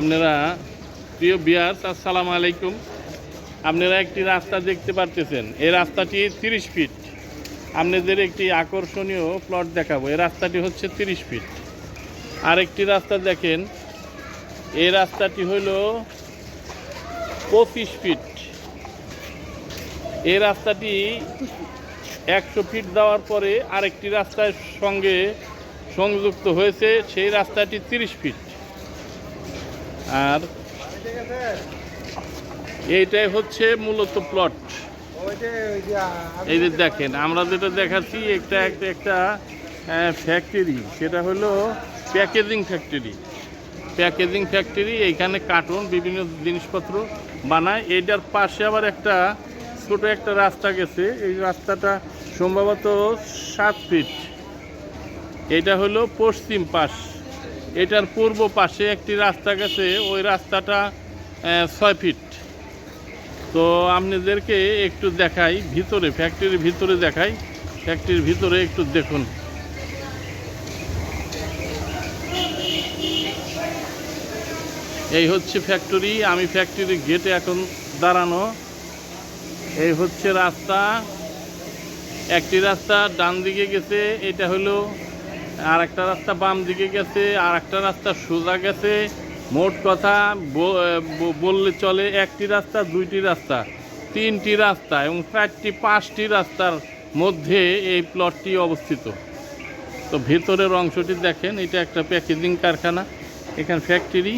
আপনারা, প্রিয় বিয়ার্স, আসসালামু আলাইকুম। আপনারা একটি রাস্তা দেখতে পারতেছেন। এই রাস্তাটি তিরিশ ফিট। আপনাদের একটি আকর্ষণীয় প্লট দেখাবো। এই রাস্তাটি হচ্ছে তিরিশ ফিট। আরেকটি রাস্তা দেখেন। এই রাস্তাটি হইল পঁচিশ ফিট। এই রাস্তাটি একশো ফিট দেওয়ার পরে আরেকটি রাস্তার সঙ্গে সংযুক্ত হয়েছে। সেই রাস্তাটি তিরিশ ফিট। আর এইটাই হচ্ছে মূলত প্লট এই যে দেখেন, আমরা যেটা দেখাচ্ছি, একটা একটা একটা ফ্যাক্টরি সেটা হলো প্যাকেজিং ফ্যাক্টরি প্যাকেজিং ফ্যাক্টরি এইখানে কার্টুন বিভিন্ন জিনিসপত্র বানায়। এইটার পাশে আবার একটা ছোট একটা রাস্তা গেছে। এই রাস্তাটা সম্ভবত সাত ফিট এটা হলো পশ্চিম পাশ। এটার পূর্ব পাশে একটি রাস্তা গেছে, ওই রাস্তাটা ছয় ফিট। তো আপনাদেরকে একটু দেখাই, ভিতরে ফ্যাক্টরির ভিতরে দেখাই। ফ্যাক্টরির ভিতরে একটু দেখুন। এই হচ্ছে ফ্যাক্টরি আমি ফ্যাক্টরির গেটে এখন দাঁড়ানো। এই হচ্ছে রাস্তা। একটি রাস্তা ডান দিকে গেছে, এটা হলো আর একটা রাস্তা বাম দিকে গেছে আর একটা রাস্তা সোজা গেছে। মোট কথা বললে চলে একটি রাস্তা, দুইটি রাস্তা, তিনটি রাস্তা এবং চারটি, পাঁচটি রাস্তার মধ্যে এই প্লটটি অবস্থিত। তো ভেতরের অংশটি দেখেন, এটা একটা প্যাকেজিং কারখানা, এখানে ফ্যাক্টরি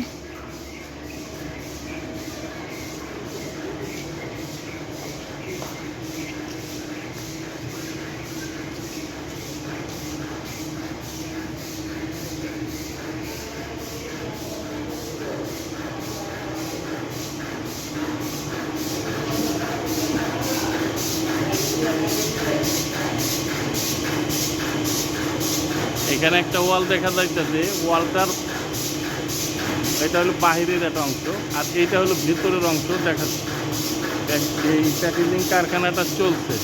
এখানে একটা ওয়াল দেখা যাইতেছে। ওয়ালটার এটা হলো বাহিরের একটা অংশ, আর এইটা হলো ভিতরের অংশ দেখা এই প্যাকেজিং কারখানাটা চলছে।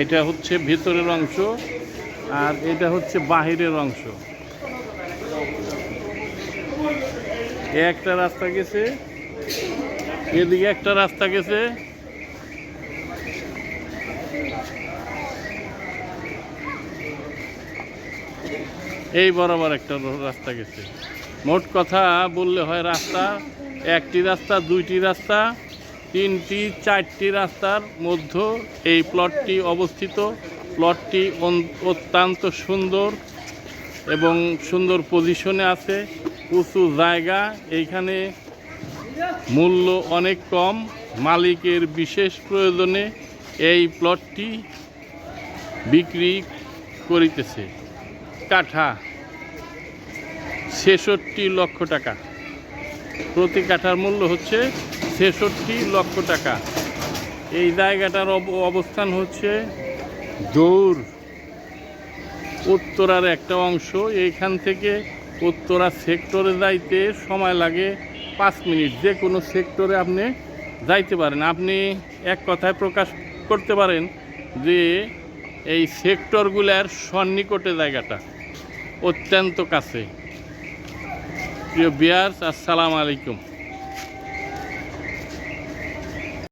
এটা হচ্ছে ভিতরের অংশ আর এটা হচ্ছে বাহিরের অংশ। একটা রাস্তা গেছে, এদিকে একটা রাস্তা গেছে। এই বরাবর একটা রাস্তা গেছে। মোট কথা বললে হয় রাস্তা, একটি রাস্তা, দুইটি রাস্তা। তিনটি, চারটি রাস্তার মধ্যে এই প্লটটি অবস্থিত। প্লটটি অত্যন্ত সুন্দর এবং সুন্দর পজিশনে আছে। উঁচু জায়গা, এইখানে মূল্য অনেক কম। মালিকের বিশেষ প্রয়োজনে এই প্লটটি বিক্রি করিতেছে। কাঠা, ছেষট্টি লক্ষ টাকা। প্রতি কাঠার মূল্য হচ্ছে ছেষট্টি লক্ষ টাকা। এই জায়গাটার অব- অবস্থান হচ্ছে দৌড় উত্তরার একটা অংশ, এইখান থেকে উত্তরা সেক্টরে যাইতে সময় লাগে পাঁচ মিনিট। যে কোনো সেক্টরে আপনি যাইতে পারেন। আপনি এক কথায় প্রকাশ করতে পারেন যে এই সেক্টরগুলার সন্নিকটে জায়গাটা অত্যন্ত কাছে। প্রিয় বিয়ার্স, আসসালামু আলাইকুম।